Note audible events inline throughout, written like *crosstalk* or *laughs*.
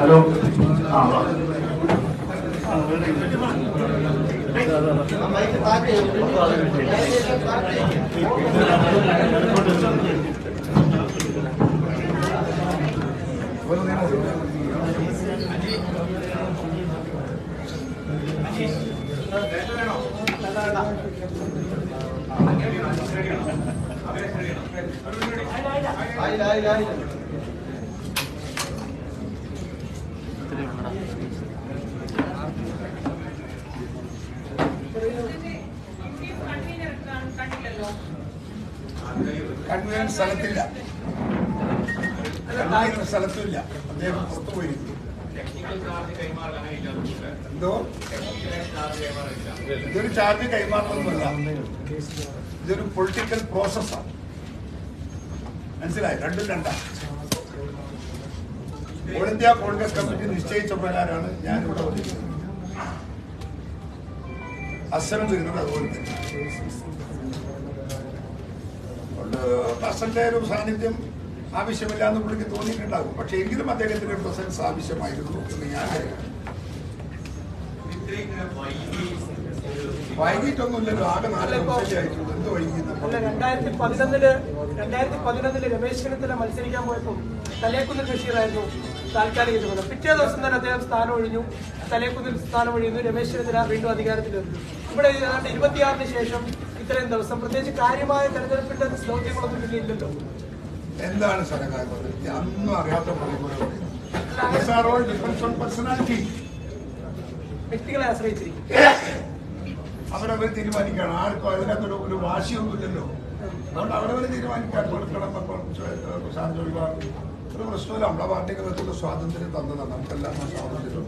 Hello ആ convener സ്ഥലത്തില്ല. സ്ഥലത്തില്ല. അദ്ദേഹം പുറത്തു പോയിരിക്കുന്നു എന്തോ? ഇതൊരു ചാർജ് കൈമാറണമെന്നല്ല ഇതൊരു പൊളിറ്റിക്കൽ പ്രോസസ്സാണ് മനസ്സിലായി? രണ്ടും രണ്ടാണ് ഓൾ ഇന്ത്യ കോൺഗ്രസ് കമ്മിറ്റി നിശ്ചയിച്ച പ്രകാരമാണ് ഞാൻ ഇവിടെ വന്നിരിക്കുന്നത്. അസനം തീരുന്നത് അതുപോലെ തന്നെ. പ്രസന്റെ ഒരു സാന്നിധ്യം ആവശ്യമില്ല എന്ന് പുള്ളിക്ക് തോന്നിയിട്ടുണ്ടാകും. പക്ഷെ എങ്കിലും അദ്ദേഹത്തിന്റെ പ്രസൻസ് ആവശ്യമായിരുന്നു എന്ന് ഞാൻ കരുതുന്നു. വൈകിട്ടൊന്നുമില്ലല്ലോ ആകെ എന്ത് അല്ല രണ്ടായിരത്തി പതിനൊന്നിൽ രണ്ടായിരത്തി പതിനൊന്നിൽ രമേശ് ചെന്നിത്തല മത്സരിക്കാൻ പോയപ്പോൾ തലേക്കുന്നിൽ ബഷീറായിരുന്നു താൽക്കാലിക ചുമതല പിറ്റേ ദിവസം തന്നെ അദ്ദേഹം സ്ഥാനം ഒഴിഞ്ഞു. തലേക്കുന്നിൽ സ്ഥാനം ഒഴിയുന്നു. രമേശ് ചെന്നിത്തല വീണ്ടും അധികാരത്തിൽ വരുന്നു ഇവിടെ ഏതാണ്ട് ഇരുപത്തിയാറിന് ശേഷം ഇത്രയും ദിവസം. പ്രത്യേകിച്ച് കാര്യമായ തെരഞ്ഞെടുപ്പിന്റെ ദൗത്യങ്ങളൊന്നും പിന്നെ ഇല്ലല്ലോ. എന്താണ് സഹകാരം അന്നും അറിയാത്ത ഓൺ പേഴ്സണാലിറ്റി വ്യക്തികളെ ആശ്രയിച്ചിരിക്കും. അവരവർ തീരുമാനിക്കണം. ആർക്കും അതിനകത്തൊരു ഒരു വാശിയൊന്നുമില്ലല്ലോ. അതുകൊണ്ട് അവരവർ തീരുമാനിക്കാൻ കൊടുക്കണം ഒഴിവാർ ഒരു പ്രശ്നമില്ല നമ്മളെ പാർട്ടിക്ക് അകത്തുള്ള സ്വാതന്ത്ര്യം തന്നതാണ്. നമുക്കെല്ലാം ആ സ്വാതന്ത്ര്യം.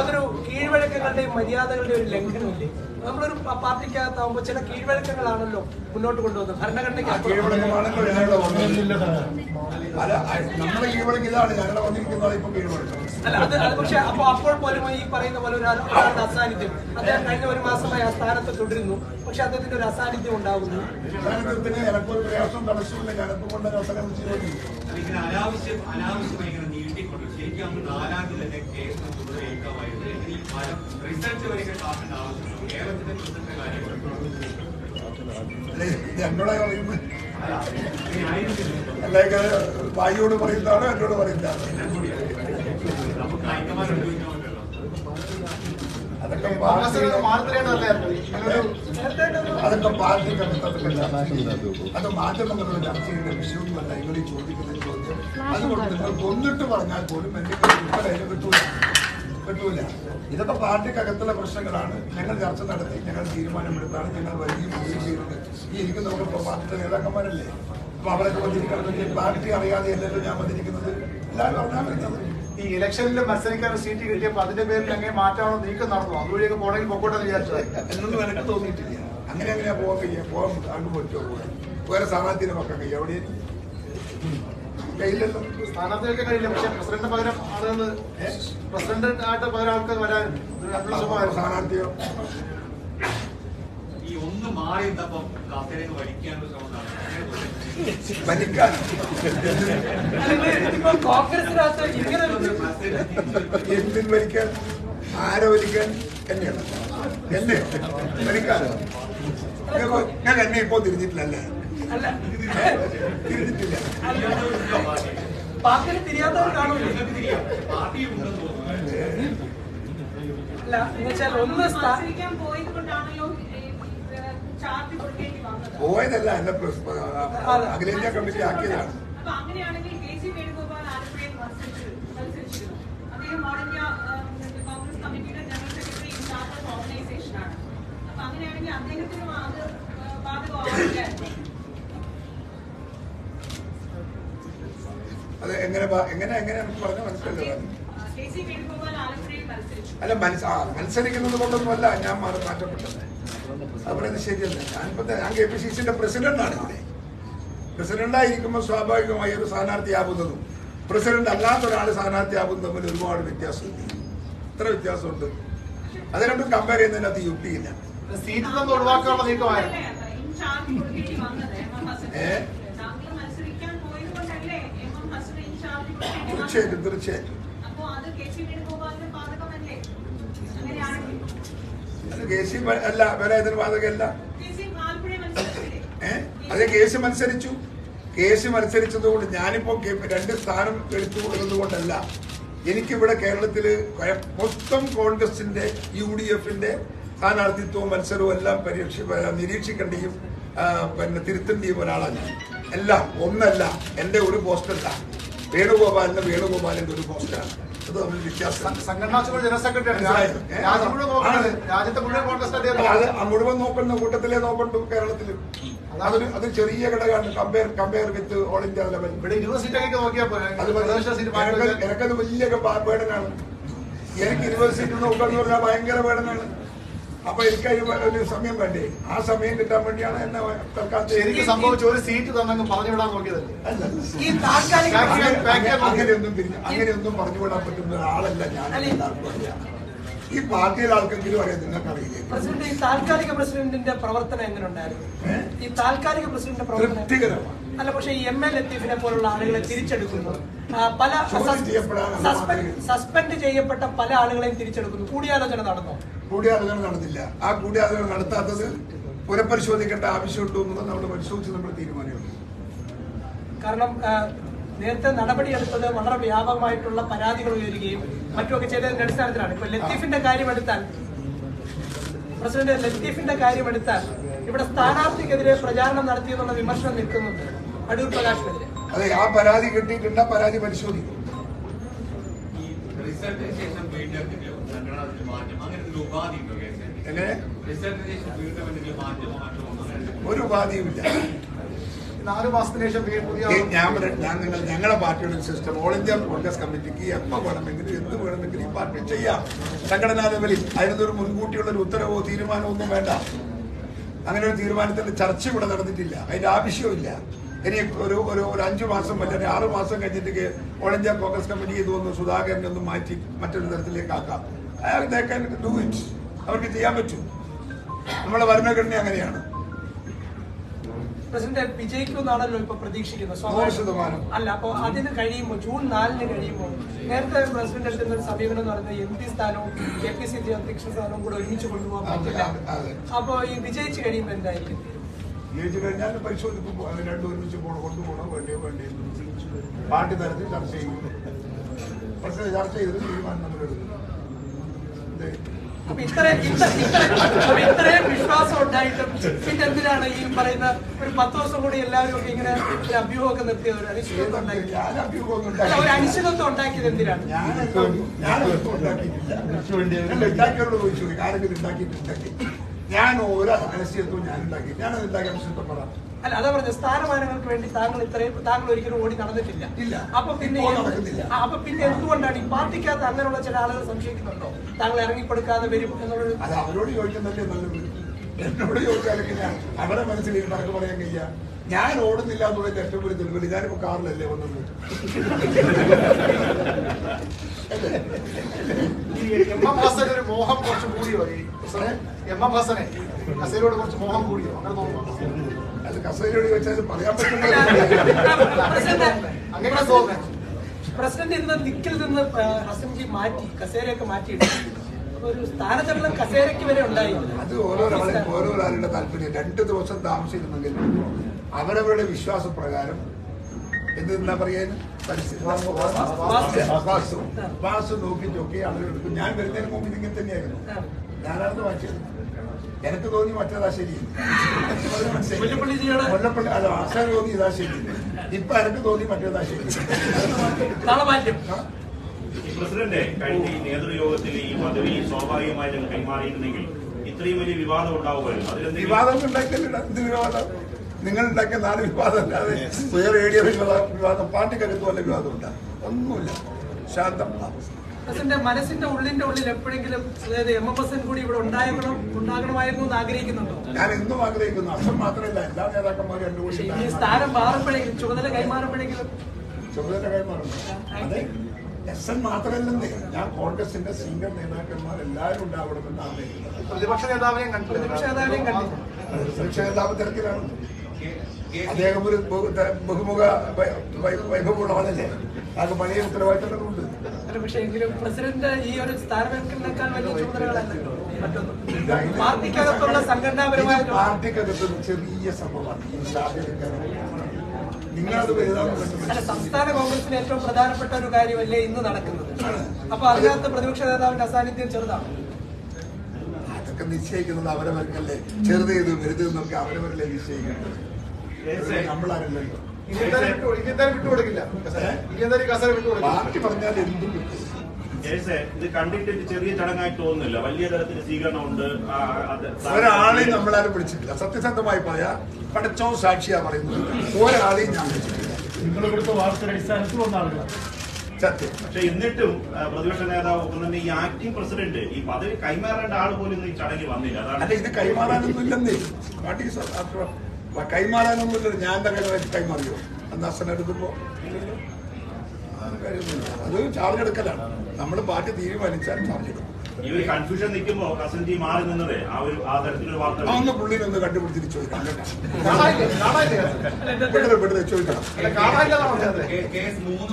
അതൊരു കീഴ്വഴക്കങ്ങളുടെയും മര്യാദകളുടെ ഒരു ലംഘനമില്ലേ? നമ്മളൊരു പാർട്ടിക്കകത്താവുമ്പോ ചില കീഴ്വഴക്കങ്ങളാണല്ലോ മുന്നോട്ട് കൊണ്ടുവന്നത്. ആ ഭരണഘടനയ്ക്ക് അല്ല നമ്മളെ കീഴ്വഴക്കം ഇതാണ്. വന്നിരിക്കുന്ന വന്നിരിക്കുന്നത് ഇപ്പൊ കീഴ്വഴക്കം അല്ല അത് അത് പക്ഷെ അപ്പൊ അപ്പോൾ പോലും ഈ പറയുന്ന പോലെ ഒരു ഒരാളുടെ അസാന്നിധ്യം. അദ്ദേഹം കഴിഞ്ഞ ഒരു മാസമായി ആ സ്ഥാനത്ത് തുടരുന്നു. പക്ഷെ അദ്ദേഹത്തിന്റെ ഒരു അസാന്നിധ്യം ഉണ്ടാകുന്നു സാന്നിധ്യത്തിന് എനക്കൊരു പ്രയാസവും തടസ്സമില്ല. ഞാനിപ്പോ കൊണ്ട് അവസരം ഇങ്ങനെ അനാവശ്യം അനാവശ്യമായി ഇങ്ങനെ നീട്ടിക്കൊണ്ട് ശരിക്കും അന്ന് നാലാം തീയതി കേസ് തുടരേക്കാമായിരുന്നു ഇനി ഫലം റിസൾട്ട് വരെ കാക്കേണ്ട ആവശ്യമില്ല കേരളത്തിന്റെ പ്രസിഡന്റ് കാര്യങ്ങൾ. അല്ലേ അല്ലെങ്കിൽ ഭായിയോട് പറയുന്നതാണ് എന്നോട് പറയുന്നതാണ്. അതൊക്കെ പാർട്ടി അതൊക്കെ പാർട്ടിക്ക് അത് മാറ്റണമെന്നുള്ള ചർച്ച ചെയ്യേണ്ട വിഷയമൊന്നുമല്ല. ഈ ചോദിക്കുന്ന ചോദ്യം. അതുകൊണ്ട് നിങ്ങൾ കൊന്നിട്ട് പറഞ്ഞാൽ പോലും അതിന് കിട്ടൂല കിട്ടൂല. ഇതൊക്കെ പാർട്ടിക്കകത്തുള്ള പ്രശ്നങ്ങളാണ്. ഞങ്ങൾ ചർച്ച നടത്തി ഞങ്ങൾ തീരുമാനമെടുത്താണ് ഞങ്ങൾ വരികയും പോവുകയും ചെയ്യുന്നത് ഈ ഇരിക്കുന്നവർക്ക് ഇപ്പോൾ പാർട്ടിയുടെ നേതാക്കന്മാരല്ലേ? അപ്പൊ അവരൊക്കെ വന്നിരിക്കണമെങ്കിൽ പാർട്ടി അറിയാതെ അല്ലല്ലോ ഞാൻ വന്നിരിക്കുന്നത്. എല്ലാവരും അറിഞ്ഞാൽ വരുന്നത് ഈ ഇലക്ഷനിൽ മത്സരിക്കാൻ സീറ്റ് കിട്ടിയപ്പോ അതിന്റെ പേരിൽ അങ്ങനെ മാറ്റാണോ നീക്കം നടന്നു? അതുവഴിയൊക്കെ പോണെങ്കിൽ പൊക്കോട്ടെ വിചാരിച്ചത്. എന്നൊന്നും എനിക്ക് തോന്നിയിട്ടില്ല. അങ്ങനെ അങ്ങനെ പോകാൻ കഴിയാ? പോകാൻ അങ്ങ് പറ്റുമോ പോകാൻ വേറെ സാധാരണ വെക്കാൻ കഴിയും? അവിടെ കയ്യിലല്ലോ സ്ഥാനാർത്ഥികൾക്ക് കഴിയില്ല. പക്ഷെ പ്രസിഡന്റ് പകരം ആളുകൾ പ്രസിഡന്റ് ആയിട്ട് പകരം ആൾക്കാർ വരാൻ സ്ഥാനാർത്ഥിയോ? ഈ ഒന്ന് മാറി വലിക്കാനുള്ള ശ്രമം വലിക്കാൻ. കോൺഗ്രസിനകത്ത് ഇങ്ങനെ ആരെ എന്നെയാണ് എന്നെ ഭരിക്കാൻ ഞാൻ എന്നെ ഇപ്പോ തിരിഞ്ഞിട്ടില്ലല്ലേ? അല്ല. പാർട്ടിയിൽ തിരിയാത്തവർ അല്ല എന്നുവെച്ചാൽ ഒന്ന് പോയതല്ല എന്റെ അഖിലേന്ത്യാ കമ്മിറ്റി ആക്കിയതാണ്. അങ്ങനെയാണെങ്കിൽ കെ സി വേണുഗോപാൽ ആലപ്പുഴയിൽ മത്സരിച്ചു മത്സരിച്ചിരുന്നു. അദ്ദേഹം ഓൾ ഇന്ത്യ കോൺഗ്രസ് കമ്മിറ്റിയുടെ general secretary in charge of organisation ആണ് അപ്പൊ അങ്ങനെയാണെങ്കിൽ അദ്ദേഹത്തിനും അത് ഏഹ്, അത് എങ്ങനെ എങ്ങനെ എങ്ങനെ പറഞ്ഞ മനസ്സിലല്ലോ കെ സി വേണുഗോപാൽ ആലപ്പുഴയിൽ മത്സരിച്ചു. അല്ല മനസ്സ ആ, മത്സരിക്കുന്നത് കൊണ്ടൊന്നുമല്ല ഞാൻ മാറി മാറ്റപ്പെട്ടത്. അത് പറയുന്നത് ശരിയല്ല. ഞാനിപ്പോ ഞാൻ കെ പി സി സിന്റെ പ്രസിഡന്റാണ് ഇവിടെ. പ്രസിഡന്റായിരിക്കുമ്പോൾ സ്വാഭാവികമായി ഒരു സ്ഥാനാർത്ഥിയാവുന്നതും പ്രസിഡന്റ് അല്ലാത്ത ഒരാൾ സ്ഥാനാർത്ഥിയാകും തമ്മിൽ ഒരുപാട് വ്യത്യാസമുണ്ട്. ഇത്ര വ്യത്യാസമുണ്ട്. അത് രണ്ടും കമ്പയർ ചെയ്യുന്നതിനകത്ത് യുക്തിയില്ല സീറ്റ് ഒഴിവാക്കാനുള്ള നീക്കമായിരുന്നു കൊടുക്കേണ്ടി വന്നത് എം എം ഹസൻ ഏ? താങ്കൾ മത്സരിക്കാൻ പോയത് കൊണ്ടല്ലേ എം എം ഹസൻ ഇൻചാർജ് കൊടുക്കേണ്ടി തീർച്ചയായിട്ടും തീർച്ചയായിട്ടും. അത് കെ സി അല്ല വേറെ ഏതൊരു ബാധകമല്ല ഏഹ് അത് കേസ് മത്സരിച്ചു. കേസ് മത്സരിച്ചതുകൊണ്ട് ഞാനിപ്പോ കെ- രണ്ട് സ്ഥാനം എടുത്തു കൊടുക്കുന്നത് കൊണ്ടല്ല എനിക്കിവിടെ കേരളത്തിൽ മൊത്തം കോൺഗ്രസിന്റെ യു ഡി എഫിന്റെ സ്ഥാനാർത്ഥിത്വവും മത്സരവും എല്ലാം പരീക്ഷ നിരീക്ഷിക്കേണ്ടിയും പിന്നെ തിരുത്തേണ്ടിയും ഒരാളാണ് എല്ലാം ഒന്നല്ല എന്റെ ഒരു പോസ്റ്റല്ല. വേണുഗോപാലിന്റെ വേണുഗോപാലിന്റെ ഒരു പോസ്റ്റാണ്. അത് തമ്മിൽ വ്യത്യാസം സംഘടനാ ജനറൽ അല്ല, അത് മുഴുവൻ നോക്കുന്ന കൂട്ടത്തിലേ നോക്കണ്ടു കേരളത്തിൽ അതൊരു അത് ചെറിയ ഘടകമാണ്. Compare compare with all India level ഇവിടെ ഇരുപത് സീറ്റൊക്കെ നോക്കിയാൽ എനിക്കത് വലിയ വേടനാണ് എനിക്ക് ഇരുപത് സീറ്റ് നോക്കാന്ന് പറഞ്ഞാൽ ഭയങ്കര വേടനാണ് അപ്പൊ എനിക്ക് ഒരു സമയം വേണ്ടേ? ആ സമയം കിട്ടാൻ വേണ്ടിയാണ് എന്നെ തൽക്കാലത്ത് സംഭവിച്ച ഒരു സീറ്റ് തന്നങ്ങ് പറഞ്ഞുവിടാൻ നോക്കിയതല്ലേ? അല്ല. ഈ താൽക്കാലിക ബാക്കി- അങ്ങനെ- ബാക്കി- അങ്ങനെ- അങ്ങനെയൊന്നും പറഞ്ഞു അങ്ങനെയൊന്നും പറഞ്ഞുവിടാൻ പറ്റുന്ന ഒരാളല്ല ഞാൻ ഈ പാർട്ടിയിലെ ആൾക്കെങ്കിലും അറിയാം നിങ്ങൾക്കറിയില്ലേ? പ്രസിഡന്റ് ഈ താൽക്കാലിക പ്രസിഡന്റിന്റെ പ്രവർത്തനം എങ്ങനെയുണ്ടായിരുന്നു? ഈ താൽക്കാലിക പ്രസിഡന്റിന്റെ പ്രവർത്തനം തൃപ്തികരമാണ്. അല്ല പക്ഷേ ഈ എം എൽ ലത്തീഫിനെ പോലുള്ള ആളുകളെ തിരിച്ചെടുക്കുന്നു. പല സസ്പെൻഡ് സസ്പെൻഡ് ചെയ്യപ്പെട്ട പല ആളുകളെയും തിരിച്ചെടുക്കുന്നു. കൂടിയാലോചന നടന്നോ? കൂടിയാലോചന നടന്നില്ല. ആ കൂടിയാലോചന നടത്താത്തത് പുനഃപരിശോധിക്കേണ്ട ആവശ്യമുണ്ടോ എന്നുള്ളത് നമ്മൾ പരിശോധിച്ച് നമ്മൾ തീരുമാനമുണ്ട് കാരണം നേരത്തെ നടപടിയെടുത്തത് വളരെ വ്യാപകമായിട്ടുള്ള പരാതികൾ ഉയരുകയും മറ്റുമൊക്കെ ചെയ്തതിന്റെ അടിസ്ഥാനത്തിലാണ്. ഇപ്പൊ ലത്തീഫിന്റെ കാര്യം എടുത്താൽ പ്രസിഡന്റ് ലത്തീഫിന്റെ കാര്യം എടുത്താൽ ഇവിടെ സ്ഥാനാർത്ഥിക്കെതിരെ പ്രചാരണം നടത്തിയെന്നുള്ള വിമർശനം നിൽക്കുന്നുണ്ട്. അടൂർ പ്രകാശിനെതിരെ. അതെ ആ പരാതി കിട്ടിയിട്ടുണ്ട് പരാതി പരിശോധിക്കും. റിസൾട്ടിന് ശേഷം വീണ്ടും എന്തെങ്കിലും സംഘടനത്തിൽ മാറ്റം. അങ്ങനെ എന്തെങ്കിലും ഉപാധി ഉണ്ടോ കേസിന്? എങ്ങനെ? റിസൾട്ടിന് ശേഷം വീണ്ടും എന്തെങ്കിലും മാറ്റമോ മാറ്റമോ അങ്ങനെ ഒരു ഉപാധിയുമില്ല നാല് മാസത്തിന് ശേഷം ഞാൻ ഞാൻ നിങ്ങൾ ഞങ്ങളുടെ പാർട്ടിയുടെ സിസ്റ്റം ഓൾ ഇന്ത്യ കോൺഗ്രസ് കമ്മിറ്റിക്ക് എപ്പോൾ വേണമെങ്കിലും എന്ത് വേണമെങ്കിലും ഈ പാർട്ടി ചെയ്യാം. സംഘടനാ ലെവലിൽ അതിനൊരു മുൻകൂട്ടിയുള്ള ഒരു ഉത്തരവോ തീരുമാനമോ ഒന്നും വേണ്ട. അങ്ങനെ ഒരു തീരുമാനത്തിന്റെ ചർച്ച ഇവിടെ നടന്നിട്ടില്ല. അതിന്റെ ആവശ്യമില്ല ഇനി ഒരു ഒരു ഒരു അഞ്ചു മാസം അല്ലെങ്കിൽ ആറ് മാസം കഴിഞ്ഞിട്ട് ഓൾ ഇന്ത്യ കോൺഗ്രസ് കമ്മിറ്റി ഇത് ഒന്ന് സുധാകരനെ ഒന്ന് മാറ്റി മറ്റൊരു തരത്തിലേക്ക് ആക്കാം. അയാൾ they can do അവർക്ക് ചെയ്യാൻ പറ്റും. നമ്മളെ ഭരണഘടന അങ്ങനെയാണ്. പ്രസിഡന്റ് വിജയിക്കുമെന്നാണല്ലോ ഇപ്പൊ പ്രതീക്ഷിക്കുന്നത്. അല്ല അപ്പൊ അതിന് കഴിയുമ്പോൾ ജൂൺ നാലിന് കഴിയുമ്പോൾ നേരത്തെ പ്രസിഡന്റ് എടുക്കുന്ന ഒരു സമീപനം എന്ന് പറയുന്നത് എം പി സ്ഥാനവും എ പി സി സി അധ്യക്ഷ സ്ഥാനവും കൂടെ ഒരുമിച്ച് കൊണ്ടുപോകാൻ പറ്റില്ല. അപ്പൊ ഈ വിജയിച്ചു കഴിയുമ്പോൾ എന്തായിരിക്കും? ജയിച്ചു കഴിഞ്ഞാൽ പരിശോധിക്കുമ്പോൾ അത് രണ്ടും ഒരുമിച്ച് പോകണം കൊണ്ടുപോകണോ വേണ്ടിയോ വേണ്ടിയോ പാർട്ടി തലത്തിൽ ചർച്ച ചെയ്യും. പക്ഷേ ചർച്ച ചെയ്ത് തീരുമാനം നമ്മൾ എടുക്കും. ഇത് അപ്പൊ ഇത്രയും വിശ്വാസം ഉണ്ടായിട്ടും പിന്നെ എന്തിനാണ് ഈ പറയുന്ന ഒരു പത്ത് ദിവസം കൂടി എല്ലാവരും ഒക്കെ ഇങ്ങനെ ഒരു അഭ്യൂഹമൊക്കെ നിർത്തിയത് ഒരു അനിശ്ചിതത്വം ഉണ്ടാക്കി? ഞാൻ അഭ്യൂഹമൊന്നും അല്ല ഒരു. അനിശ്ചിതത്വം ഉണ്ടാക്കിയത് എന്തിനാണ്? ഞാൻ ഉണ്ടാക്കിയിട്ടില്ല. ഞാൻ ഞാൻ ഓരോ അനിശ്ചിതത്വം ഞാൻ ഉണ്ടാക്കി. ഞാനത് ഉണ്ടാക്കിയ അനിശ്ചിതത്വം പറ. അല്ല അതാ പറഞ്ഞ സ്ഥാനമാനങ്ങൾക്ക് വേണ്ടി താങ്കൾ ഇത്രയും താങ്കൾ ഒരിക്കലും ഓടി നടന്നിട്ടില്ല. ഇല്ല. അപ്പൊ പിന്നെ നടക്കുന്നില്ല. അപ്പൊ പിന്നെ എന്തുകൊണ്ടാണ് ഈ പാർട്ടിക്കകത്ത് അങ്ങനെയുള്ള ചില ആളുകൾ സംശയിക്കുന്നുണ്ടോ? താങ്കൾ ഇറങ്ങിക്കൊടുക്കാതെ വരും എന്നുള്ളത്? അത് അവരോട് ചോദിക്കുന്നല്ലേ നല്ലത്? എന്നോട് ചോദിച്ചാലൊക്കെ ഞാൻ അവരുടെ മനസ്സിൽ ഇരുന്നൊക്കെ പറയാൻ കഴിയ. ഞാൻ ഓടുന്നില്ല എന്നുള്ളത് ഏറ്റവും വലിയ തെളിവില്ല ഞാനിപ്പോ കാറിലല്ലേ വന്നത്? ഈ എം എം ഹസൻ ഒരു മോഹം കുറച്ച് കൂടിയോ ഈ പ്രസിഡന്റ്? എം എം ഹസനെ ഹസനോട് കുറച്ച് മോഹം കൂടിയോ? അങ്ങനെ തോന്നുന്നു അത് കസേരയോട് ചോദിച്ചാൽ പറയാൻ അങ്ങനെ തോന്നുന്നത് പ്രസിഡന്റ് ഇന്ന് നിക്കിൽ നിന്ന് ഹസൻജി മാറ്റി കസേരയൊക്കെ മാറ്റിയിട്ട് ഒരു സ്ഥാനചലനം കസേരയ്ക്ക് വരെ ഉണ്ടായി അത് ഓരോരാളും ഓരോരാളുടെ താല്പര്യം. രണ്ട് ദിവസം താമസിക്കുന്നെങ്കിൽ അവരവരുടെ വിശ്വാസപ്രകാരം എന്ത് പറയാൻ? വാസു വാസ്തു നോക്കി നോക്കി ആളുകൾ ഞാൻ വരുന്നതിന് മുമ്പ് ഇതിങ്ങനെ തന്നെയായിരുന്നു. ഞാനായിരുന്നു വായിച്ചത്. എനിക്ക് തോന്നി മറ്റേതാ ശരി. മുല്ലപ്പള്ളി അല്ല ആശാൻ തോന്നി ഇതാ ശരി. ഇപ്പൊ എനിക്ക് തോന്നി മറ്റേതാ ശരി. പ്രസിഡന്റ് കഴിഞ്ഞ ഈ നേതൃയോഗത്തിൽ ഈ പദവി സ്വാഭാവികമായിട്ടും കൈമാറിയിരുന്നെങ്കിൽ ഇത്രയും വലിയ വിവാദം ഉണ്ടാവുമായിരുന്നു. വിവാദം ഉണ്ടാക്കില്ല എന്ത് വിവാദം? നിങ്ങൾ ഉണ്ടാക്കിയ നാല് വിവാദം അല്ലാതെ വേറെ ഏരിയ വിവാദം പാർട്ടിക്കകത്ത് വല്ല വിവാദം ഉണ്ട് ഒന്നുമില്ല. ശാന്തം. പ്രസിഡന്റ് മനസ്സിന്റെ ഉള്ളിന്റെ ഉള്ളിൽ എപ്പോഴെങ്കിലും എം എം എസ് കൂടി ഇവിടെ ഉണ്ടാകണം ഉണ്ടാകണമായിരുന്നു എന്ന് ആഗ്രഹിക്കുന്നുണ്ടോ? ഞാൻ എന്നും ആഗ്രഹിക്കുന്നു. അസം മാത്രമല്ല എല്ലാ നേതാക്കന്മാരും എന്റെ ഈ സ്ഥാനം മാറുമ്പോഴെങ്കിലും ചുമതല കൈമാറുമ്പോഴെങ്കിലും ചുമതല കൈമാറുന്നു അതെ. എസ് എൻ മാത്രമല്ലെന്നേ. ഞാൻ കോൺഗ്രസിന്റെ സീനിയർ നേതാക്കന്മാർ എല്ലാവരും ഉണ്ടാവണമെന്ന് ആഗ്രഹിക്കുന്നു. പ്രതിപക്ഷ നേതാവിനെയും പ്രതിപക്ഷ നേതാവിനെയും കണ്ടു പ്രതിപക്ഷ നേതാവ് തിരക്കിലാണ്. അദ്ദേഹം ഒരു ബഹുമുഖ വൈഭവമുള്ള ആളല്ലേ അത് പഴയ ഉത്തരവാദിത്തങ്ങളുണ്ട്. പക്ഷേ എങ്കിലും പ്രസിഡന്റ് ഈ ഒരു സ്ഥാനമേൽക്കുന്നേക്കാൾ വലിയ പാർട്ടിക്കകത്തുള്ള സംഘടനാപരമായ ഇത് പാർട്ടിക്കകത്ത് ചെറിയ സംഭവമാണ്. ഈ സാഹചര്യം സംസ്ഥാന കോൺഗ്രസിന് ഏറ്റവും പ്രധാനപ്പെട്ട ഒരു കാര്യമല്ലേ ഇന്ന് നടക്കുന്നത്? അപ്പൊ അതിനകത്ത് പ്രതിപക്ഷ നേതാവിന്റെ അസാന്നിധ്യം ചെറുതാണ്. അതൊക്കെ നിശ്ചയിക്കുന്നത് അവരവർക്കല്ലേ ചെറുത് ചെയ്ത് വലുത് എന്നൊക്കെ അവരവരല്ലേ നിശ്ചയിക്കുന്നത് വിട്ടുകൊടുക്കില്ല. പാർട്ടി പറഞ്ഞാൽ എന്തും കിട്ടും. ഇത് കണ്ടിട്ട് ചെറിയ ചടങ്ങായിട്ട് തോന്നുന്നില്ല. വലിയ തരത്തിൽ സ്വീകരണമുണ്ട്. ഒരാളെയും നമ്മളാരും വിളിച്ചിട്ടില്ല. സത്യസന്ധമായി പറയാ പഠിച്ചോ സാക്ഷിയാ പറയുന്നത്. ഒരാളെയും ഞാൻ വിളിച്ചിട്ടില്ല. നിങ്ങൾ ഇവിടുത്തെ വാർത്തയുടെ അടിസ്ഥാനത്തിൽ വന്ന ആളുകളാണ് സത്യം. പക്ഷെ എന്നിട്ടും പ്രതിപക്ഷ നേതാവ് ഒപ്പം തന്നെ ഈ ആക്ടിംഗ് പ്രസിഡന്റ് ഈ പദവി കൈമാറേണ്ട ആൾ പോലും ഈ ചടങ്ങിൽ വന്നില്ല. അല്ല അതാണ് ഇത് കൈമാറാനൊന്നും ഇല്ലെന്നേ പാർട്ടി സ- അത്ര- കൈമാറാനൊന്നും ഇല്ല ഞാൻ തന്നെ കൈമാറിയോ? അന്ന് അസൻ എടുക്കുമ്പോ? ഇല്ലല്ലോ. അത് ചാർജ് എടുക്കലാണ്. നമ്മൾ പാർട്ടി തീരുമാനിച്ചാൽ ചാർജ് എടുക്കും. ഈ ഒരു കൺഫ്യൂഷൻ നിൽക്കുമ്പോ കസൻജി മാറി നിന്നത് ആ ഒരു ആ തരത്തിലൊരു വാർത്ത ആ ഒന്ന് പുള്ളിനൊന്ന് കണ്ടുപിടിച്ചിട്ട് ചോദിക്കാം ചോദിക്കണം. കേസ് മൂന്ന്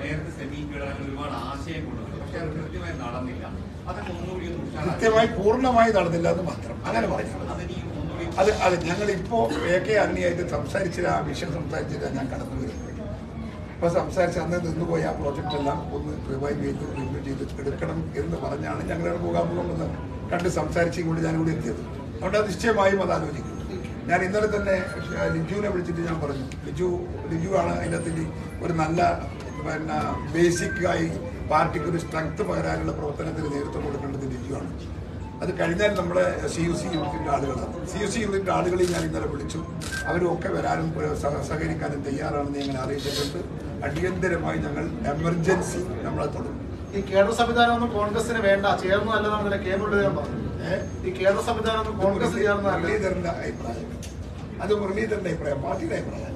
നേരത്തെ ഒരുപാട് ആശയം കൊണ്ടുവന്നു പക്ഷെ അത് കൃത്യമായി നടന്നില്ല. അതൊക്കെ ഒന്നുകൂടി കൃത്യമായി പൂർണമായി നടന്നില്ല എന്ന് മാത്രം. അങ്ങനെ പറഞ്ഞു അത് അത് ഞങ്ങൾ ഇപ്പോ എ കെ അണ്ണിയായിട്ട് സംസാരിച്ചില്ല ആ വിഷയം സംസാരിച്ചില്ല ഞാൻ കടന്നു വരുന്നത്. അപ്പൊ സംസാരിച്ച് അന്ന് നിന്നുപോയ ആ പ്രോജക്റ്റ് എല്ലാം ഒന്ന് റിവൈവ് ചെയ്ത് റിവ്യൂ ചെയ്ത് എടുക്കണം എന്ന് പറഞ്ഞാണ് ഞങ്ങളുടെ മുഖാമുഖം വന്ന് കണ്ട് സംസാരിച്ച് ഇങ്ങോട്ട് ഞാൻ കൂടി എത്തിയത്. അതുകൊണ്ട് അത് നിശ്ചയമായും അത് ആലോചിക്കും. ഞാൻ ഇന്നലെ തന്നെ ലിജുവിനെ വിളിച്ചിട്ട് ഞാൻ പറഞ്ഞു ലിജു ലിജു ആണ് അതിനകത്തിൽ ഒരു നല്ല പിന്നെ ബേസിക്കായി പാർട്ടിക്ക് ഒരു സ്ട്രെങ്ത് പകരാനുള്ള പ്രവർത്തനത്തിന് നേതൃത്വം കൊടുക്കേണ്ടത് ലിജു ആണ്. അത് കഴിഞ്ഞാൽ നമ്മുടെ സി യു സി യൂണിറ്റിന്റെ ആളുകളാണ്. സി യു സി യൂണിറ്റിന്റെ ആളുകളെ ഞാൻ ഇന്നലെ വിളിച്ചു. അവരും ഒക്കെ വരാനും സഹ- സഹകരിക്കാനും തയ്യാറാണെന്ന് ഞങ്ങൾ അറിയിച്ചിട്ടുണ്ട്. അടിയന്തരമായി ഞങ്ങൾ എമർജൻസി നമ്മളെ തുടങ്ങും. ഈ കേന്ദ്ര സംവിധാനം ഒന്നും കോൺഗ്രസിന് വേണ്ട ചേർന്നതല്ലെന്നാണ് ഇതിലെ കെ മുരളീധരൻ പറഞ്ഞത് ഏഹ്? ഈ കേന്ദ്ര സംവിധാനം ഒന്നും കോൺഗ്രസ് ചേർന്ന മുരളീധരന്റെ അഭിപ്രായം. അത് മുരളീധരന്റെ അഭിപ്രായം പാർട്ടിയുടെ അഭിപ്രായം.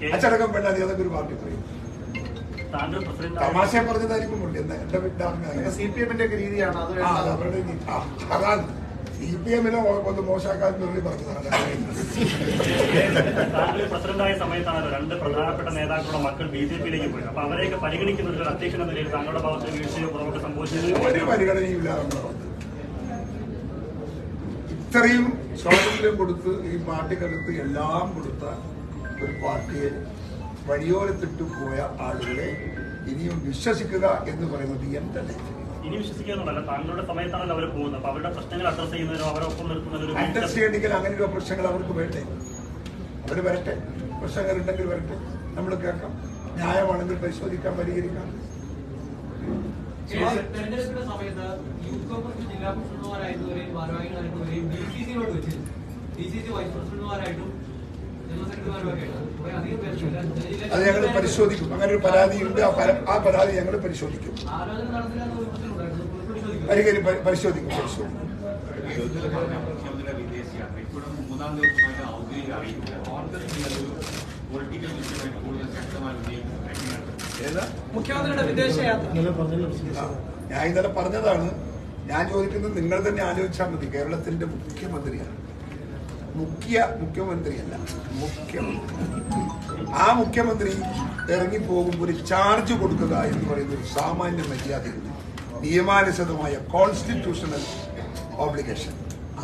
കെ- അച്ചടക്കം വേണ്ട അതൊക്കെ ഒരു പാർട്ടി പറയും. തമാശ പറഞ്ഞതായിരിക്കും എന്റെ സി പി എമ്മിന്റെ രീതിയാണ്. അത് വേണ്ട. അവരുടെ അതാണ്. സി പി എമ്മിനെ ഒന്ന് മോശമാക്കാൻ മുരളി പറഞ്ഞതാണ്. താങ്കൾ പ്രസിഡന്റായ സമയത്താണല്ലോ രണ്ട് പ്രധാനപ്പെട്ട നേതാക്കളുടെ മക്കൾ ബി ജെ പിയിലേക്ക് പോയി അപ്പൊ അവരെയൊക്കെ പരിഗണിക്കുന്ന ഒരു അധ്യക്ഷൻ എന്ന നിലയിൽ താങ്കളുടെ ഭാഗത്ത് വീഴ്ചയോ സംഭവിച്ചത് ഒരു പരിഗണനയില്ല ഇത്രയും സ്വാതന്ത്ര്യം കൊടുത്ത് ഈ പാർട്ടിക്കകത്ത് എല്ലാം കൊടുത്ത ഒരു പാർട്ടിയെ വഴിയോരത്തിട്ട് പോയ ആളുകളെ ഇനിയും വിശ്വസിക്കുക എന്ന് പറയുന്നത് എന്റെ ലക്ഷ്യം. ഇനി അങ്ങനെ താങ്കളുടെ സമയത്താണല്ലോ അവർ പോകുന്നത്. അപ്പൊ അവരുടെ പ്രശ്നങ്ങൾ അഡ്രസ് ചെയ്യുന്നതിനോ അവരെ ഒപ്പം നിർത്തുന്നതിനോ ഒരു അണ്ടർസ്റ്റാൻഡിങ്ങിൽ അങ്ങനെയുള്ള പ്രശ്നങ്ങൾ അവർക്ക് വേണ്ടേ അവർ വരട്ടെ. പ്രശ്നങ്ങൾ ഉണ്ടെങ്കിൽ വരട്ടെ. നമ്മൾ കേൾക്കാം. ന്യായമാണെങ്കിൽ പരിശോധിക്കാം പരിഹരിക്കാം. തെരഞ്ഞെടുപ്പിന്റെ സമയത്ത് യൂത്ത് കോൺഗ്രസ് ജില്ലാ പ്രസിഡന്റുമാരായിരുന്നവരെയും ഭാരവാഹികളായിരുന്നവരെയും ഡി സി സിയിലോട്ട് വെച്ചിരുന്നു ഡി സി സി വൈസ് പ്രസിഡന്റുമാരായിട്ടും അത് ഞങ്ങൾ പരിശോധിക്കും. അങ്ങനെ ഒരു പരാതിയുണ്ട് ആ ആ പരാതി ഞങ്ങൾ പരിശോധിക്കും. പരിഹരി പരി- പരിശോധിക്കും പരിശോധിക്കും. ഞാൻ ഇന്നലെ പറഞ്ഞതാണ് ഞാൻ ചോദിക്കുന്നത് നിങ്ങൾ തന്നെ ആലോചിച്ചാൽ മതി. കേരളത്തിന്റെ മുഖ്യമന്ത്രിയാണ്. മുഖ്യ മുഖ്യമന്ത്രിയല്ല. മുഖ്യമന്ത്രി ആ മുഖ്യമന്ത്രി ഇറങ്ങിപ്പോകുമ്പോൾ ഒരു ചാർജ് കൊടുക്കുക എന്ന് പറയുന്ന ഒരു സാമാന്യ മര്യാദയുണ്ട്. നിയമാനുസൃതമായ കോൺസ്റ്റിറ്റ്യൂഷണൽ ഓബ്ലിഗേഷൻ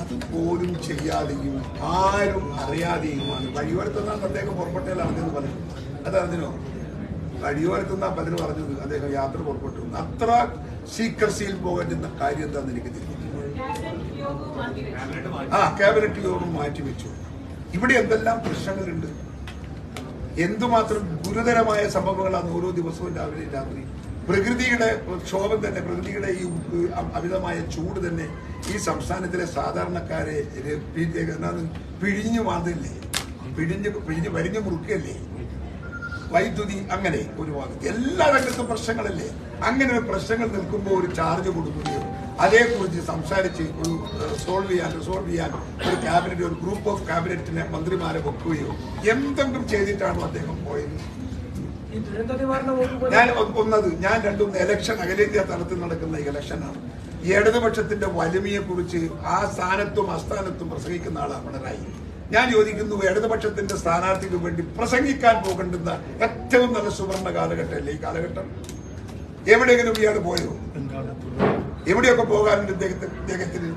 അതുപോലും ചെയ്യാതെയും ആരും അറിയാതെയുമാണ് വഴിയോരത്തുനിന്നാണ് അദ്ദേഹം പുറപ്പെട്ടാൽ അറിഞ്ഞെന്ന് പറഞ്ഞു. അത് അറിഞ്ഞോ വഴിയോരത്തുനിന്നാ പലരും പറഞ്ഞത് അദ്ദേഹം യാത്ര പുറപ്പെട്ടു. അത്ര സീക്രസിയിൽ പോകേണ്ടുന്ന കാര്യം എന്താണെന്ന് എനിക്ക് തിരിഞ്ഞിട്ടില്ല ആ ക്യാബിനറ്റ് യോഗം മാറ്റിവെച്ചു. ഇവിടെ എന്തെല്ലാം പ്രശ്നങ്ങളുണ്ട്? എന്തുമാത്രം ഗുരുതരമായ സംഭവങ്ങളാണ് ഓരോ ദിവസവും രാവിലെ രാത്രി? പ്രകൃതിയുടെ ക്ഷോഭം തന്നെ പ്രകൃതിയുടെ ഈ അമിതമായ ചൂട് തന്നെ ഈ സംസ്ഥാനത്തിലെ സാധാരണക്കാരെ പിഴിഞ്ഞു മാറില്ലേ പിഴിഞ്ഞ് പിഴിഞ്ഞ് വരിഞ്ഞു മുറുക്കല്ലേ വൈദ്യുതി അങ്ങനെ ഒരു ഭാഗത്ത് എല്ലാ രംഗത്തും പ്രശ്നങ്ങളല്ലേ? അങ്ങനെ പ്രശ്നങ്ങൾ നിൽക്കുമ്പോൾ ഒരു ചാർജ് കൊടുക്കുകയോ അതേക്കുറിച്ച് സംസാരിച്ച് ഒരു സോൾവ് ചെയ്യാൻ റിസോൾവ് ചെയ്യാൻ ഒരു ക്യാബിനറ്റ് ഒരു ഗ്രൂപ്പ് ഓഫ് ക്യാബിനറ്റിനെ മന്ത്രിമാരെ വെക്കുകയോ എന്തെങ്കിലും ചെയ്തിട്ടാണോ അദ്ദേഹം പോയത്? ഞാൻ ഒന്നത് ഞാൻ രണ്ടും ഇലക്ഷൻ അഖിലേന്ത്യാ തലത്തിൽ നടക്കുന്ന ഇലക്ഷനാണ് ഈ ഇടതുപക്ഷത്തിന്റെ വലിമയെ കുറിച്ച് ആ സ്ഥാനത്തും അസ്ഥാനത്തും പ്രസംഗിക്കുന്ന ആളാണ് പിണറായി. ഞാൻ ചോദിക്കുന്നു ഇടതുപക്ഷത്തിന്റെ സ്ഥാനാർത്ഥിക്ക് വേണ്ടി പ്രസംഗിക്കാൻ പോകേണ്ടുന്ന ഏറ്റവും നല്ല സുവർണ കാലഘട്ടമല്ലേ ഈ കാലഘട്ടം? എവിടെയെങ്കിലും ഇയാൾ പോയോ? എവിടെയൊക്കെ പോകാനുണ്ട് ഇദ്ദേഹത്തിന്?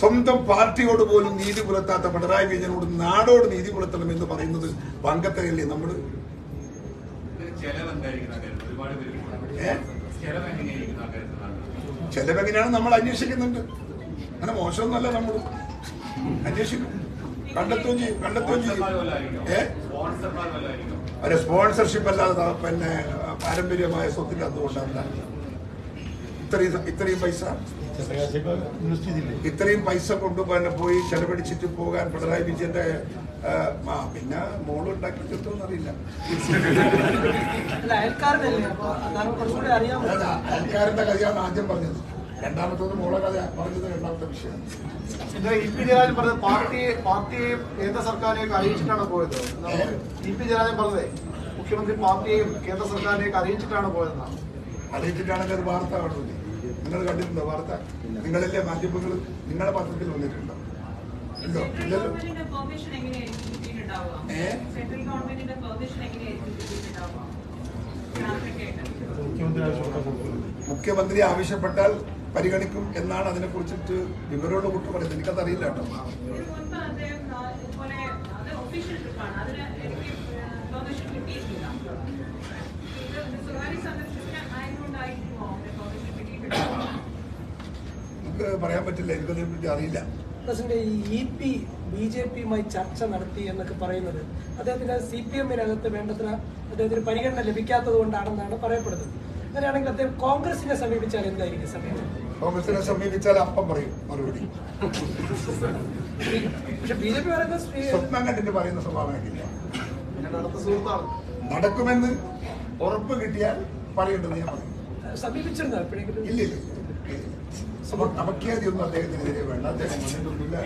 സ്വന്തം പാർട്ടിയോട് പോലും നീതി പുലർത്താത്ത പിണറായി വിജയനോട് നാടോട് നീതി പുലർത്തണം എന്ന് പറയുന്നത് പങ്കത്തകല്ലേ നമ്മൾ ചെലവെങ്ങനെയാണ് നമ്മൾ അന്വേഷിക്കുന്നുണ്ട്. അങ്ങനെ മോശമൊന്നുമല്ല നമ്മൾ അന്വേഷിക്കും. കണ്ടെത്തുകയും ചെയ്യും കണ്ടെത്തുകയും ചെയ്യും. ഏ? സ്പോൺസർഷിപ്പ് അല്ലാതെ പിന്നെ പാരമ്പര്യമായ സ്വത്തിന്റെ അതുകൊണ്ടല്ല ഇത്രയും ഇത്രയും പൈസ. ഇത്രയും പൈസ കൊണ്ടുപോകാൻ പോയി ചെലവഴിച്ചിട്ട് പോകാൻ പിണറായി വിജയന്റെ പിന്നെ മോൾ ഉണ്ടാക്കി കിട്ടുമെന്നറിയില്ല അറിയില്ല അയൽക്കാരന്റെ കഥയാണ് ആദ്യം പറഞ്ഞത്. രണ്ടാമത്തത് മോളെ കഥ പറഞ്ഞത് രണ്ടാമത്തെ വിഷയം ഇന്നലെ ഇ പി ജയരാജൻ പറഞ്ഞത് പാർട്ടി പാർട്ടിയെയും കേന്ദ്ര സർക്കാരിനെയൊക്കെ അറിയിച്ചിട്ടാണ് പോയത്. എന്നാണ് ഇ പി ജയരാജൻ പറഞ്ഞതേ മുഖ്യമന്ത്രി പാർട്ടിയെയും കേന്ദ്ര സർക്കാരിനെയൊക്കെ അറിയിച്ചിട്ടാണ് പോയതെന്നാണ്. അറിയിച്ചിട്ടാണെങ്കിൽ അത് വാർത്ത കാണൂലേ നിങ്ങൾ കണ്ടിട്ടുണ്ടോ വാർത്ത? നിങ്ങളിലെ മാധ്യമങ്ങൾ നിങ്ങളുടെ പത്രത്തിൽ വന്നിട്ടുണ്ടോ? ഉണ്ടോ ഇല്ലല്ലോ. ഏ? മുഖ്യമന്ത്രി ആവശ്യപ്പെട്ടാൽ പരിഗണിക്കും എന്നാണ് അതിനെ കുറിച്ചിട്ട് വിവരോട് കൂട്ട് പറയുന്നത്. എനിക്കത് അറിയില്ല കേട്ടോ കിട്ടിയിട്ടില്ല. നമുക്ക് പറയാൻ പറ്റില്ല എനിക്കതിനെ പറ്റി അറിയില്ല. പ്രസിഡന്റ് ഈ ഇ പി ബി ജെ പിയുമായി ചർച്ച നടത്തി എന്നൊക്കെ പറയുന്നത് അദ്ദേഹത്തിന് സി പി എമ്മിനകത്ത് വേണ്ടത്ര അദ്ദേഹത്തിന് പരിഗണന ലഭിക്കാത്തത് കൊണ്ടാണെന്നാണ് പറയപ്പെടുന്നത്. അങ്ങനെയാണെങ്കിൽ അദ്ദേഹം കോൺഗ്രസിനെ സമീപിച്ചാൽ എന്തായിരിക്കും സമീപനം? കോൺഗ്രസിനെ സമീപിച്ചാൽ അപ്പം പറയും മറുപടി. പക്ഷെ ബി ജെ പി പറയുന്ന സ്വപ്നം കണ്ടിട്ട് പറയുന്ന അടുത്ത സുഹൃത്താണ്. നടക്കുമെന്ന് ഉറപ്പ് കിട്ടിയാൽ പറയേണ്ടത് ഞാൻ പറയും. സമീപിച്ചിരുന്നോ എപ്പോഴെങ്കിലും? അപഖ്യാതിയൊന്നും അദ്ദേഹത്തിനെതിരെ വേണ്ട. അദ്ദേഹം വന്നിട്ടൊന്നുമില്ല.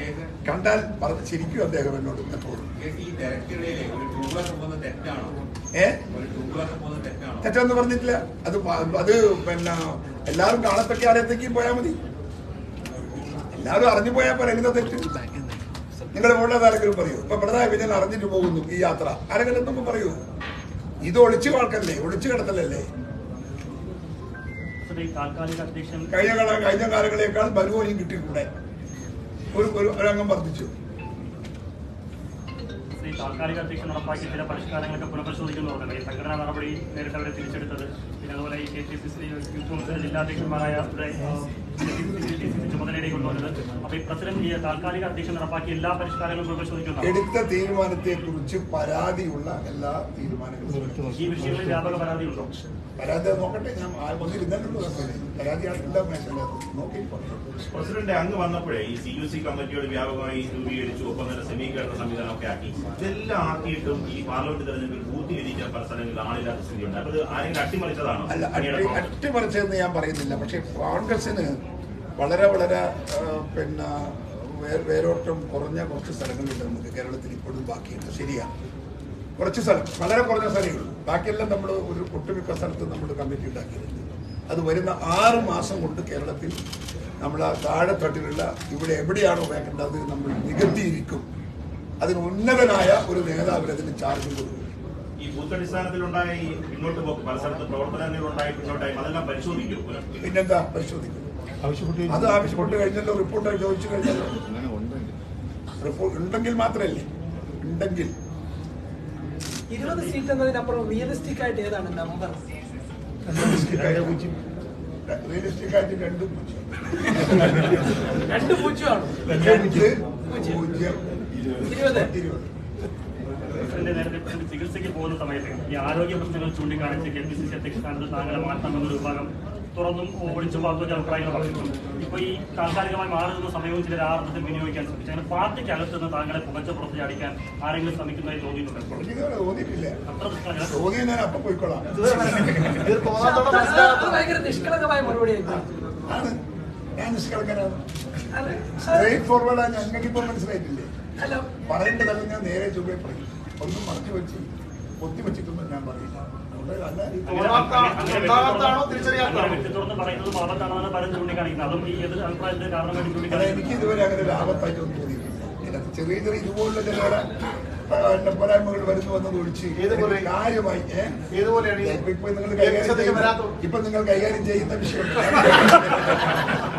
കണ്ടാൽ പറഞ്ഞ് ചിരിക്കും അദ്ദേഹം എന്നോട് എപ്പോഴും തെറ്റൊന്നും പറഞ്ഞിട്ടില്ല. അത് അത് പിന്നെ എല്ലാവരും കാണത്തക്ക ആലയത്തേക്ക് പോയാൽ മതി. എല്ലാവരും അറിഞ്ഞു പോയാൽ പോലെ എന്താ തെറ്റ്? നിങ്ങളുടെ മുകളിൽ ആരെങ്കിലും പറയൂ. ഇപ്പൊ പിണറായി വിജയൻ അറിഞ്ഞിട്ട് പോകുന്നു ഈ യാത്ര. ആരെങ്കിലും എന്തെങ്കിലും പറയൂ. ഇത് ഒളിച്ചു വാൾക്കല്ലേ? ഒളിച്ചു കിടത്തലല്ലേ? ശ്രീ താൽക്കാലിക അധ്യക്ഷൻ കഴിഞ്ഞ കഴിഞ്ഞ കാലങ്ങളേക്കാൾ ബലുവോലിയും കിട്ടിയിട്ടുണ്ട്. ഒരു ഒരു ഒരംഗം വർദ്ധിച്ചു. ശ്രീ താൽക്കാലിക അധ്യക്ഷൻ ഉറപ്പാക്കിയ ചില പരിഷ്കാരങ്ങളൊക്കെ പുനഃപരിശോധിക്കുന്നുണ്ട് ഈ സംഘടനാ നടപടി നേരിട്ട് അവരെ തിരിച്ചെടുത്തത്. പിന്നെ അതുപോലെ ഈ K T C C youth കോൺഗ്രസിന്റെ ജില്ലാധ്യക്ഷന്മാരായ എടുത്ത തീരുമാനത്തെ കുറിച്ച് പരാതിയുള്ള എല്ലാ തീരുമാനങ്ങളും ഈ വിഷയങ്ങളിൽ വ്യാപക പരാതിയുണ്ടോ? പരാതി നോക്കട്ടെ ഞാൻ ആ വന്നിരുന്നല്ലോ പരാതിയാണ് എല്ലാ നോക്കി പറയും. പ്രസിഡന്റ് അങ്ങ് വന്നപ്പോഴേ ഈ സി യു സി കമ്മിറ്റിയോട് വ്യാപകമായി രൂപീകരിച്ചു ഒപ്പം തന്നെ സെമി കേരള സംവിധാനമൊക്കെ ആക്കി. ഇതെല്ലാം ആക്കിയിട്ടും ഈ പാർലമെന്റ് തെരഞ്ഞെടുപ്പിൽ പൂർത്തീകരിക്കാൻ പല സ്ഥലങ്ങളിൽ ആളില്ലാത്ത സ്ഥിതിയുണ്ട്. അപ്പൊ ഇത് ആരെങ്കിലും അട്ടിമറിച്ചതാണോ? അല്ല അട്ടിമറിച്ചതെന്ന് ഞാൻ പറയുന്നില്ല. പക്ഷേ കോൺഗ്രസിന് വളരെ വളരെ പിന്നെ വേ- വേരോട്ടം കുറഞ്ഞ കുറച്ച് സ്ഥലങ്ങളുണ്ട് നമുക്ക് കേരളത്തിൽ ഇപ്പോഴും ബാക്കിയുണ്ട്. ശരിയാണ് കുറച്ച് സ്ഥലം വളരെ കുറഞ്ഞ സ്ഥലങ്ങൾ ബാക്കിയെല്ലാം നമ്മൾ ഒരു ഒട്ടുമിക്ക സ്ഥലത്ത് നമ്മൾ കമ്മിറ്റി ഉണ്ടാക്കിയിട്ടുണ്ട്. അത് വരുന്ന ആറ് മാസം കൊണ്ട് കേരളത്തിൽ നമ്മൾ ആ താഴെത്തട്ടിലുള്ള ഇവിടെ എവിടെയാണോ വേണ്ടത് നമ്മൾ നികത്തിയിരിക്കും. അതിന് ഉന്നതനായ ഒരു നേതാവിന് അതിന് ചാർജ് കൊടുക്കും. ഈ ബൂത്ത് അടിസ്ഥാനത്തിലുണ്ടായ പിന്നോട്ട് പല സ്ഥലത്ത് പ്രവർത്തനങ്ങളുണ്ടായി പിന്നോട്ടായി അതെല്ലാം പരിശോധിക്കും പിന്നെന്താ? പരിശോധിക്കും. അത് ആവശ്യപ്പെട്ട് കഴിഞ്ഞല്ലോ റിപ്പോർട്ട് ചോദിച്ചു കഴിഞ്ഞല്ലോ. റിപ്പോർട്ട് ഉണ്ടെങ്കിൽ മാത്രമല്ലേ? ഉണ്ടെങ്കിൽ. ഇരുപത് സീറ്റ് എന്നതിനപ്പുറം റിയലിസ്റ്റിക് ആയിട്ട് ഏതാണ് നമ്പർ റിയലിസ്റ്റിക് ആയിട്ട് രണ്ട് പൂജ്യം. രണ്ട് പൂജ്യമാണ്. പൂജ്യം. ഇരുപത്. ഇരുപത്. പ്രസിഡന്റ് നേരത്തെ ചികിത്സയ്ക്ക് പോകുന്ന സമയത്ത് ഈ ആരോഗ്യ പ്രശ്നങ്ങൾ ചൂണ്ടിക്കാണിച്ച് കെ പി സി സി അധ്യക്ഷ സ്ഥാനത്ത് താങ്കളെ മാറ്റണമെന്നൊരു വിഭാഗം തുറന്നും ഒളിച്ചും വളർത്തും അഭിപ്രായങ്ങൾ പറഞ്ഞിട്ടുണ്ട്. ഇപ്പൊ ഈ താൽക്കാലികമായി മാറുന്ന സമയവും ചിലർ ആർദ്ധത്തിൽ വിനിയോഗിക്കാൻ ശ്രമിച്ചു. അങ്ങനെ പാർട്ടിക്കകത്ത് നിന്ന് താങ്കളെ പുകച്ച പുറത്ത് ചാടിക്കാൻ ആരെങ്കിലും ശ്രമിക്കുന്നതായി തോന്നിയിട്ടുണ്ട് ഞാൻ നിഷ്കളങ്കനാണ്. സ്ട്രേറ്റ് ഞാൻ നേരെ ചൊവ്വേ പറയും. ഒന്നും മറച്ചു വെച്ച് ഒത്തിവെച്ചിട്ടൊന്നും ഞാൻ പറയില്ല. എനിക്ക് ഇതുവരെ അങ്ങനെ ലാഭത്തായിട്ട് ഒന്നും തോന്നിയില്ല ചെറിയ ചെറിയ ഇതുപോലുള്ള ചിലരുടെ പോരായ്മകൾ വരുന്നു വന്നത് ഒഴിച്ച് കാര്യമായി ഇപ്പൊ ഇപ്പൊ നിങ്ങൾ കൈകാര്യം ചെയ്യുന്ന വിഷയം. *laughs*